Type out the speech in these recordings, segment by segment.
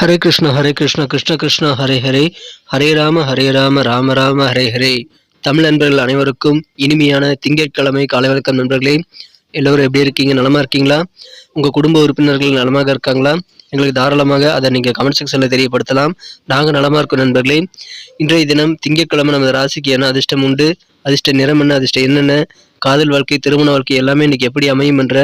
ஹரே கிருஷ்ண ஹரே கிருஷ்ண கிருஷ்ண கிருஷ்ண ஹரே ஹரே. ஹரே ராம ஹரே ராம ராம ராம ஹரே ஹரே. தமிழ் நண்பர்கள் அனைவருக்கும் இனிமையான திங்கட்கிழமை காலை வணக்கம் நண்பர்களே. எல்லோரும் எப்படி இருக்கீங்க? நலமா இருக்கீங்களா? உங்கள் குடும்ப உறுப்பினர்கள் நலமாக இருக்காங்களா? எங்களுக்கு தாராளமாக அதை நீங்கள் கமெண்ட் செக்ஷனில் தெரியப்படுத்தலாம். நாங்கள் நலமாக இருக்கோம் நண்பர்களே. இன்றைய தினம் திங்கட்கிழமை நமது ராசிக்கு என்ன அதிர்ஷ்டம் உண்டு? அதிர்ஷ்ட நிறம் என்ன? அதிர்ஷ்டம் என்னென்ன காதல் வாழ்க்கை திருமண வாழ்க்கை எல்லாமே இன்னைக்கு எப்படி அமையும் என்ற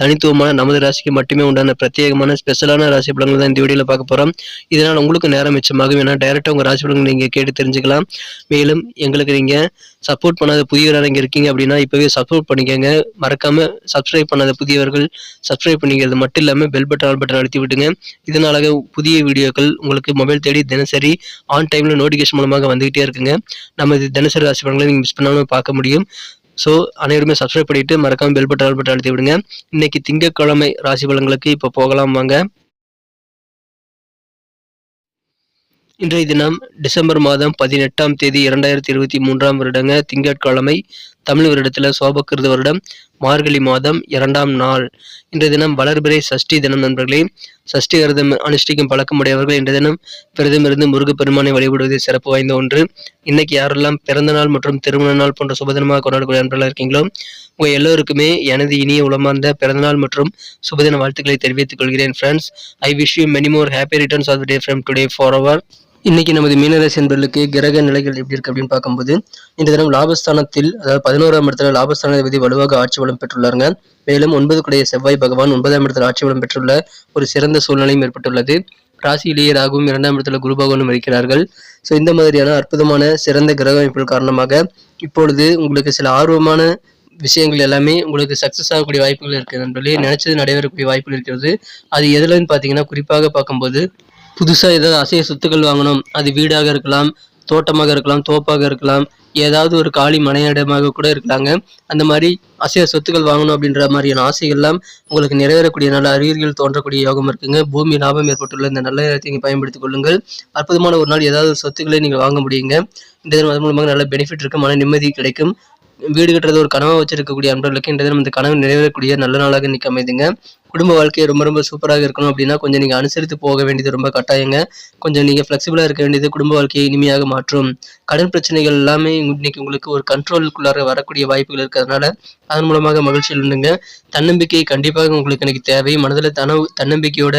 தனித்துவமான நமது ராசிக்கு மட்டுமே உண்டான பிரத்யேகமான ஸ்பெஷலான ராசி பலன்கள் தான் இந்த வீடியோவில் பார்க்க போகிறோம் இதனால் உங்களுக்கு நேரம் மிச்சமாகும். ஏன்னா டைரெக்டாக உங்கள் ராசி பலன்கள் நீங்கள் கேட்டு தெரிஞ்சுக்கலாம். மேலும் எங்களுக்கு நீங்கள் சப்போர்ட் பண்ணாத புதியவராக இங்கே இருக்கீங்க அப்படின்னா இப்போவே சப்போர்ட் பண்ணிக்கோங்க. மறக்காமல் சப்ஸ்கிரைப் பண்ணாத புதியவர்கள் சப்ஸ்கிரைப் பண்ணிக்கிறது மட்டும் இல்லாமல் பெல் பட்டன் ஆல் பட்டன் அழுத்தி விட்டுங்க இதனால புதிய வீடியோக்கள் உங்களுக்கு மொபைல் தேடி தினசரி ஆன் டைமில் நோட்டிஃபிகேஷன் மூலமாக வந்துகிட்டே இருக்குங்க. நம்ம இது தினசரி ராசி பலன்களை நீங்கள் மிஸ் பண்ணாமல் பார்க்க முடியும். ஸோ அனைவருமே சப்ஸ்கிரைப் பண்ணிட்டு மறக்காமல் பெல் பட்டன் ஆல் பட்டன் அழுத்தி விடுங்க. இன்னைக்கு திங்கட்கிழமை ராசி பலன்களுக்கு இப்போ போகலாம் வாங்க. இன்றைய தினம் டிசம்பர் மாதம் பதினெட்டாம் தேதி இரண்டாயிரத்தி இருபத்தி மூன்றாம் வருடங்க திங்கட்கிழமை. தமிழ் வருடத்தில் சோபக்கிருத வருடம் மார்கழி மாதம் இரண்டாம் நாள். இன்றைய தினம் வளர்பிறை சஷ்டி தினம் நண்பர்களே. சஷ்டி விரதம் அனுஷ்டிக்கும் பழக்கமுடையவர்கள் இன்றைய தினம் விரதமிருந்து முருகப்பெருமானை வழிபடுவது சிறப்பு வாய்ந்த ஒன்று. இன்னைக்கு யாரெல்லாம் பிறந்த நாள் மற்றும் திருமண நாள் போன்ற சுபதினமாக கொண்டாடக்கூடிய நண்பர்களாக இருக்கீங்களோ உங்கள் எல்லோருக்குமே எனது இனிய உளமார்ந்த பிறந்தநாள் மற்றும் சுபதின வாழ்த்துக்களை தெரிவித்துக் கொள்கிறேன் friends I wish you many more happy returns of day from today for our இன்னைக்கு நமது மீனராசி என்பர்களுக்கு கிரக நிலைகள் எப்படி இருக்கு அப்படின்னு பார்க்கும்போது இந்த தினம் லாபஸ்தானத்தில் அதாவது பதினோராம் இடத்துல லாபஸ்தான விதி வலுவாக ஆட்சி வளம் பெற்றுள்ளாருங்க. மேலும் ஒன்பது குடைய செவ்வாய் பகவான் ஒன்பதாம் இடத்துல ஆட்சி வளம் பெற்றுள்ள ஒரு சிறந்த சூழ்நிலையும் ஏற்பட்டுள்ளது. ராசியிலேயே ராகுவும் இரண்டாம் இடத்துல குரு பகவானும் இருக்கிறார்கள். ஸோ இந்த மாதிரியான அற்புதமான சிறந்த கிரக அமைப்புகள் காரணமாக இப்பொழுது உங்களுக்கு சில ஆர்வமான விஷயங்கள் எல்லாமே உங்களுக்கு சக்ஸஸ் ஆகக்கூடிய வாய்ப்புகள் இருக்குது நண்பர்களே. நினைச்சது நடைபெறக்கூடிய வாய்ப்புகள் இருக்கிறது. அது எதுலன்னு பார்த்தீங்கன்னா குறிப்பாக பார்க்கும்போது புதுசாக ஏதாவது அசைய சொத்துக்கள் வாங்கணும். அது வீடாக இருக்கலாம் தோட்டமாக இருக்கலாம் தோப்பாக இருக்கலாம் ஏதாவது ஒரு காலி மனையிடமாக கூட இருக்கலாங்க. அந்த மாதிரி அசைய சொத்துக்கள் வாங்கணும் அப்படின்ற மாதிரியான ஆசைகள்லாம் உங்களுக்கு நிறைவேறக்கூடிய நல்ல அறிகுறிகள் தோன்றக்கூடிய யோகம் இருக்குங்க. பூமி லாபம் ஏற்பட்டுள்ள இந்த நல்ல நேரத்தை நீங்கள் பயன்படுத்திக் கொள்ளுங்கள். அற்புதமான ஒரு நாள் ஏதாவது சொத்துக்களை நீங்கள் வாங்க முடியுங்க. இந்த தினம் அது மூலமாக நல்ல பெனிஃபிட் இருக்கும் மன நிம்மதி கிடைக்கும். வீடு கட்டுறது ஒரு கனவை வச்சிருக்கக்கூடிய அன்பர்களுக்கு இந்த தினம் இந்த கனவு நிறைவேறக்கூடிய நல்ல நாளாக இன்னைக்கு அமைதுங்க. குடும்ப வாழ்க்கையை ரொம்ப ரொம்ப சூப்பராக இருக்கணும் அப்படின்னா கொஞ்சம் நீங்கள் அனுசரித்து போக வேண்டியது ரொம்ப கட்டாயங்க. கொஞ்சம் நீங்கள் ஃப்ளெக்சிபிளாக இருக்க வேண்டியது குடும்ப வாழ்க்கையை இனிமையாக மாற்றும். கடன் பிரச்சனைகள் எல்லாமே இன்னைக்கு உங்களுக்கு ஒரு கண்ட்ரோலுக்குள்ளார வரக்கூடிய வாய்ப்புகள் இருக்கிறதுனால அதன் மூலமாக மகிழ்ச்சியில் இருந்துங்க தன்னம்பிக்கை கண்டிப்பாக உங்களுக்கு எனக்கு தேவை. மனதில் தன தன்னம்பிக்கையோட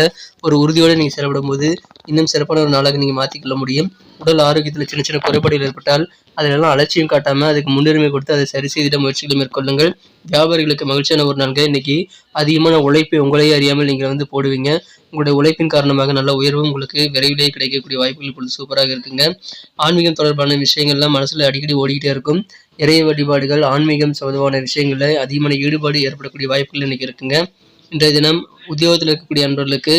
ஒரு உறுதியோடு நீங்கள் செயல்படும் போது இன்னும் சிறப்பான ஒரு நாளாக நீங்கள் மாற்றிக்கொள்ள முடியும். உடல் ஆரோக்கியத்தில் சின்ன சின்ன குறைபாடுகள் ஏற்பட்டால் அதிலெல்லாம் அலட்சியம் காட்டாமல் அதுக்கு முன்னுரிமை கொடுத்து அதை சரி செய்திட முயற்சிகளை மேற்கொள்ளுங்கள். வியாபாரிகளுக்கு மகிழ்ச்சியான ஒரு நாள்கள் இன்னைக்கு அதிகமான உழைப்பை உங்களையே அறியாமல் நீங்கள் வந்து போடுவீங்க. உங்களுடைய உழைப்பின் காரணமாக நல்ல உயர்வும் உங்களுக்கு விரைவிலேயே கிடைக்கக்கூடிய வாய்ப்புகள் இப்பொழுது சூப்பராக இருக்குங்க. ஆன்மீகம் தொடர்பான விஷயங்கள்லாம் மனசில் அடிக்கடி ஓடிக்கிட்டே இருக்கும். இறைய வழிபாடுகள் ஆன்மீகம் சம்பந்தமான விஷயங்களில் அதிகமான ஈடுபாடு ஏற்படக்கூடிய வாய்ப்புகள் இன்னைக்கு இருக்குங்க. இன்றைய தினம் உத்தியோகத்தில் இருக்கக்கூடிய அன்பர்களுக்கு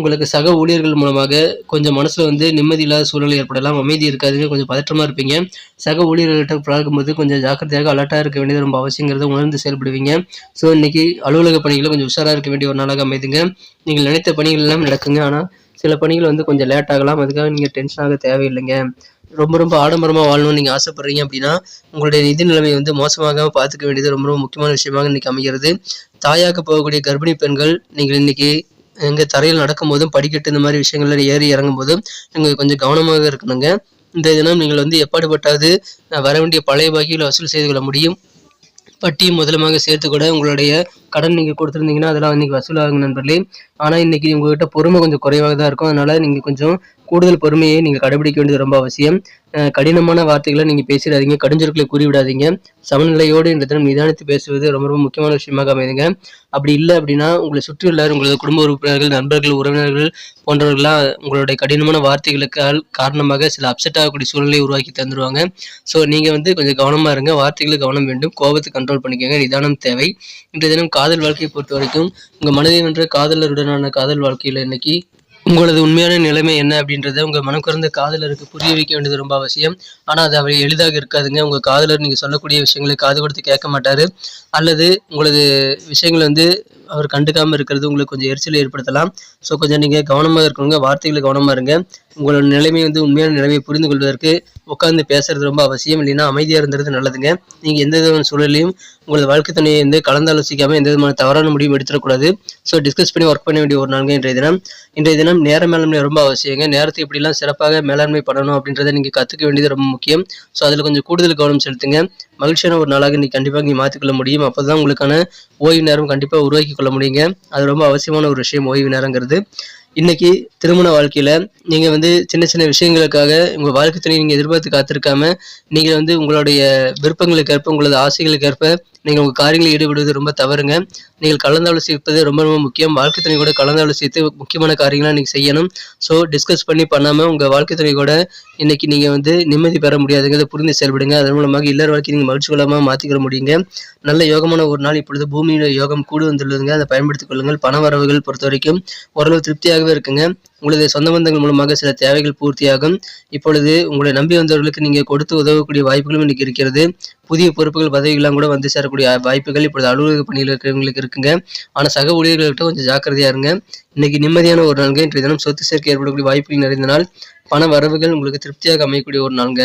உங்களுக்கு சக ஊழியர்கள் மூலமாக கொஞ்சம் மனசில் வந்து நிம்மதி இல்லாத சூழல் ஏற்படலாம் அமைதி இருக்காதுங்க கொஞ்சம் பதற்றமாக இருப்பீங்க. சக ஊழியர்கள்ட்ட பழகும்போது கொஞ்சம் ஜாக்கிரதையாக அலர்ட்டாக இருக்க வேண்டியது ரொம்ப அவசியங்கிறத உணர்ந்து செயல்படுவீங்க. ஸோ இன்னைக்கு அலுவலக பணிகளை கொஞ்சம் உஷாராக இருக்க வேண்டிய ஒரு நாளாக அமைதுங்க. நீங்கள் நினைத்த பணிகள் எல்லாம் நடக்குங்க. ஆனால் சில பணிகள் வந்து கொஞ்சம் லேட் ஆகலாம். அதுக்காக நீங்கள் டென்ஷன் ஆக தேவையில்லைங்க. ரொம்ப ரொம்ப ஆடம்பரமாக வாழணும்னு நீங்கள் ஆசைப்படுறீங்க அப்படின்னா உங்களுடைய நிதி நிலைமை வந்து மோசமாகாமல் பார்த்துக்க வேண்டியது ரொம்ப ரொம்ப முக்கியமான விஷயமாக இன்றைக்கி அமைகிறது. தாயாக போகக்கூடிய கர்ப்பிணி பெண்கள் நீங்கள் இன்றைக்கி எங்கே தரையில் நடக்கும்போதும் படிக்கட்டு இந்த மாதிரி விஷயங்கள்ல ஏறி இறங்கும் போதும் நீங்கள் கொஞ்சம் கவனமாக இருக்கணுங்க. இந்த தினம் நீங்கள் வந்து எப்பாடுபட்டாவது வர வேண்டிய பழைய பாக்கியில் வசூல் செய்து கொள்ள முடியும். வட்டியும் முதலமாக சேர்த்து கூட உங்களுடைய கடன் நீங்கள் கொடுத்துருந்தீங்கன்னா அதெல்லாம் இன்றைக்கி வசூலாகும் நண்பர்களே. ஆனால் இன்றைக்கி உங்கள்கிட்ட பொறுமை கொஞ்சம் குறைவாக தான் இருக்கும். அதனால் நீங்கள் கொஞ்சம் கூடுதல் பொறுமையை நீங்கள் கடைபிடிக்க வேண்டியது ரொம்ப அவசியம். கடினமான வார்த்தைகளை நீங்கள் பேசிடாதீங்க கடுஞ்சொற்களை கூறிவிடாதீங்க. சமநிலையோடு இந்த தினம் நிதானித்து பேசுவது ரொம்ப ரொம்ப முக்கியமான விஷயமாக அமைதுங்க அப்படி இல்லை அப்படின்னா உங்களை சுற்றியுள்ளார் உங்களது குடும்ப உறுப்பினர்கள் நண்பர்கள் உறவினர்கள் போன்றவர்களாக உங்களுடைய கடினமான வார்த்தைகளுக்கு காரணமாக சில அப்செட் ஆகக்கூடிய சூழ்நிலையை உருவாக்கி தந்துடுவாங்க ஸோ நீங்கள் வந்து கொஞ்சம் கவனமாக இருங்க. வார்த்தைகளுக்கு கவனம் வேண்டும். கோபத்தை கண்ட்ரோல் பண்ணிக்கோங்க. நிதானம் தேவை. இன்றைய தினம் காதல் வாழ்க்கையை பொறுத்த வரைக்கும் உங்கள் மனதை வென்ற காதலருடனான காதல் வாழ்க்கையில் இன்னைக்கு உங்களது உண்மையான நிலைமை என்ன அப்படின்றத உங்கள் மனம் காதலருக்கு புரிய வைக்க வேண்டியது ரொம்ப அவசியம். ஆனால் அது அவர் எளிதாக இருக்காதுங்க. உங்கள் காதலர் நீங்கள் சொல்லக்கூடிய விஷயங்களை காது கொடுத்து கேட்க மாட்டார். அல்லது உங்களது விஷயங்கள் வந்து அவர் கண்டுக்காமல் இருக்கிறது உங்களுக்கு கொஞ்சம் எரிச்சலை ஏற்படுத்தலாம். ஸோ கொஞ்சம் நீங்கள் கவனமாக இருக்கணுங்க. வார்த்தைகளை கவனமாக இருங்க. உங்களோட நிலைமை வந்து உண்மையான நிலைமையை புரிந்து கொள்வதற்கு உட்காந்து பேசுறது ரொம்ப அவசியம். இல்லைன்னா அமைதியாக இருந்தது நல்லதுங்க. நீங்கள் எந்த விதமான சூழலையும் உங்களது வாழ்க்கை துணையை வந்து கலந்தாலோசிக்காமல் எந்த விதமான தவறான முடிவும் எடுத்துடக்கூடாது. ஸோ டிஸ்கஸ் பண்ணி ஒர்க் பண்ண வேண்டிய ஒரு நாளுங்க இன்றைய தினம். இன்றைய தினம் நேர மேலாண்மை ரொம்ப அவசியங்க. நேரத்தை எப்படிலாம் சிறப்பாக மேலாண்மை பண்ணணும் அப்படின்றத நீங்கள் கற்றுக்க வேண்டியது ரொம்ப முக்கியம். ஸோ அதில் கொஞ்சம் கூடுதல் கவனம் செலுத்துங்க. மகிழ்ச்சியான ஒரு நாளாக நீ கண்டிப்பாக நீ மாற்றிக்கொள்ள முடியும். அப்போ தான் உங்களுக்கான ஓய்வு நேரம் கண்டிப்பாக உருவாக்கி கொள்ள முடியுங்க. அது ரொம்ப அவசியமான ஒரு விஷயம் ஓய்வு நேரங்கிறது. இன்னைக்கு திருமண வாழ்க்கையில நீங்க வந்து சின்ன சின்ன விஷயங்களுக்காக உங்க வாழ்க்கை துணை நீங்க எதிர்பார்த்து காத்திருக்காம நீங்க வந்து உங்களுடைய விருப்பங்களுக்கு ஏற்ப உங்களது ஆசைகளுக்கு ஏற்ப நீங்கள் உங்கள் காரியங்களில் ஈடுபடுவது ரொம்ப தவறுங்க. நீங்கள் கலந்தாலோசிப்பது ரொம்ப ரொம்ப முக்கியம். வாழ்க்கை துணை கூட கலந்தாலோசித்து முக்கியமான காரியங்களாக நீங்கள் செய்யணும். ஸோ டிஸ்கஸ் பண்ணி பண்ணாமல் உங்கள் வாழ்க்கை துணை கூட இன்னைக்கு நீங்கள் வந்து நிம்மதி பெற முடியாதுங்கிறத புரிந்து செயல்படுங்க. அதன் மூலமாக இல்லற வாழ்க்கை நீங்கள் மகிழ்ச்சி கொள்ளாமல் மாற்றிக்கிற முடியுங்க. நல்ல யோகமான ஒரு நாள் இப்பொழுது பூமியோட யோகம் கூடு வந்துள்ளதுங்க. அதை பயன்படுத்திக் கொள்ளுங்கள். பண வரவுகள் பொறுத்த வரைக்கும் ஓரளவு திருப்தியாகவே இருக்குங்க. உங்களது சொந்த பந்தங்கள் மூலமாக சில தேவைகள் பூர்த்தியாகும். இப்பொழுது உங்களை நம்பி வந்தவர்களுக்கு நீங்கள் கொடுத்து உதவக்கூடிய வாய்ப்புகளும் இன்னைக்கு இருக்கிறது. புதிய பொறுப்புகள் பதவிகள்லாம் கூட வந்து சேரக்கூடிய வாய்ப்புகள் இப்பொழுது அலுவலக பணியில் இருக்கிறவங்களுக்கு இருக்குங்க. ஆனால் சக ஊழியர்கள்கிட்ட கொஞ்சம் ஜாக்கிரதையாக இருங்க. இன்னைக்கு நிம்மதியான ஒரு நாள்கள் இன்றைய தினம் சொத்து சேர்க்கை ஏற்படக்கூடிய வாய்ப்புகள் நிறைந்த நாள். பண வரவுகள் உங்களுக்கு திருப்தியாக அமையக்கூடிய ஒரு நாளுங்க.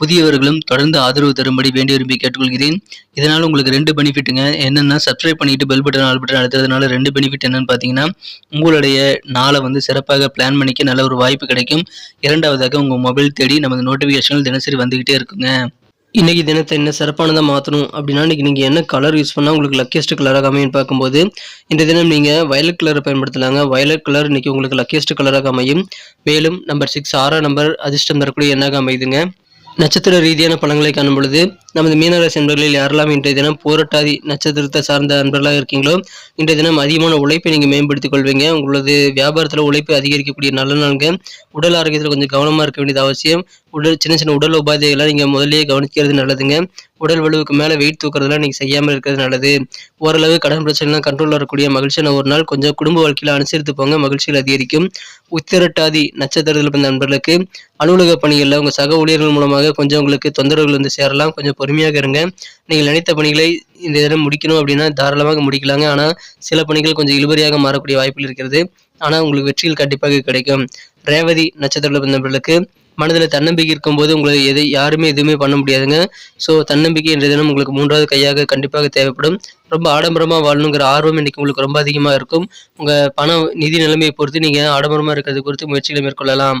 புதியவர்களும் தொடர்ந்து ஆதரவு தரும்படி வேண்டி விரும்பி கேட்டுக்கொள்கிறேன். இதனால் உங்களுக்கு ரெண்டு பெனிஃபிட்டுங்க என்னென்னா சப்ஸ்கிரைப் பண்ணிட்டு பெல் பட்டன் ஆல் பட்டன் அழுத்துறதுனால ரெண்டு பெனிஃபிட் என்னன்னு பார்த்தீங்கன்னா உங்களுடைய நாளை வந்து சிறப்பாக பிளான் பண்ணிக்க நல்ல ஒரு வாய்ப்பு கிடைக்கும். இரண்டாவதாக உங்கள் மொபைல் தேடி நமது நோட்டிஃபிகேஷன்கள் தினசரி வந்துக்கிட்டே இருக்குங்க. இன்றைக்கி தினத்தை என்ன சிறப்பானதாக மாற்றணும் அப்படின்னா இன்றைக்கி நீங்கள் என்ன கலர் யூஸ் பண்ணால் உங்களுக்கு லக்கியஸ்ட் கலராக அமையும் பார்க்கும்போது இந்த தினம் நீங்கள் வயலட் கலரை பயன்படுத்தலாங்க. வயலட் கலர் இன்றைக்கி உங்களுக்கு லக்கியஸ்ட் கலராக அமையும். மேலும் நம்பர் சிக்ஸ் ஆறாம் நம்பர் அதிர்ஷ்டம் தரக்கூடிய எண்ணாக அமையுதுங்க. நட்சத்திர ரீதியான பலன்களை காணும் பொழுது நமது மீனராசி நண்பர்களில் யாரெல்லாம் இன்றைய தினம் போராட்டாதி நட்சத்திரத்தை சார்ந்த நண்பர்களாக இருக்கீங்களோ இன்றைய தினம் அதிகமான உழைப்பை நீங்கள் மேம்படுத்திக் கொள்வீங்க. உங்களது வியாபாரத்தில் உழைப்பு அதிகரிக்கக்கூடிய நல்ல நாளுங்க. உடல் ஆரோக்கியத்தில் கொஞ்சம் கவனமாக இருக்க வேண்டியது அவசியம். உடல் சின்ன சின்ன உடல் உபாதைகளை நீங்கள் முதல்லயே கவனிக்கிறது நல்லதுங்க. உடல் வலுவுக்கு மேலே வெயிட் தூக்குறதுலாம் நீங்கள் செய்யாமல் இருக்கிறது நல்லது. ஓரளவு கடன் பிரச்சனைலாம் கண்ட்ரோல் வரக்கூடிய மகிழ்ச்சியான ஒரு நாள். கொஞ்சம் குடும்ப வாழ்க்கையில் அனுசரித்து போங்க. மகிழ்ச்சியில் அதிகரிக்கும். உத்திரட்டாதி நட்சத்திரத்தில் பிறந்த நண்பர்களுக்கு அலுவலக பணிகளில் உங்கள் சக ஊழியர்கள் மூலமாக கொஞ்சம் உங்களுக்கு தொந்தரவுகள் வந்து சேரலாம். கொஞ்சம் பொறுமையாக இருங்க. நீங்கள் நினைத்த பணிகளை இந்த தினம் முடிக்கணும் அப்படின்னா தாராளமாக முடிக்கலாங்க. ஆனால் சில பணிகள் கொஞ்சம் இழுபறியாக மாறக்கூடிய வாய்ப்புகள் இருக்கிறது. ஆனால் உங்களுக்கு வெற்றிகள் கண்டிப்பாக கிடைக்கும். ரேவதி நட்சத்திரத்தில் பிறந்தவர்களுக்கு மனதில் தன்னம்பிக்கை இருக்கும்போது உங்களை எதை யாருமே எதுவுமே பண்ண முடியாதுங்க. ஸோ தன்னம்பிக்கை என்ற தினம் உங்களுக்கு மூன்றாவது கையாக கண்டிப்பாக தேவைப்படும். ரொம்ப ஆடம்பரமாக வாழணுங்கிற ஆர்வம் இன்றைக்கி உங்களுக்கு ரொம்ப அதிகமாக இருக்கும். உங்கள் பண நிதி நிலைமையை பொறுத்து நீங்கள் ஆடம்பரமாக இருக்கிறது குறித்து முயற்சிகளை மேற்கொள்ளலாம்.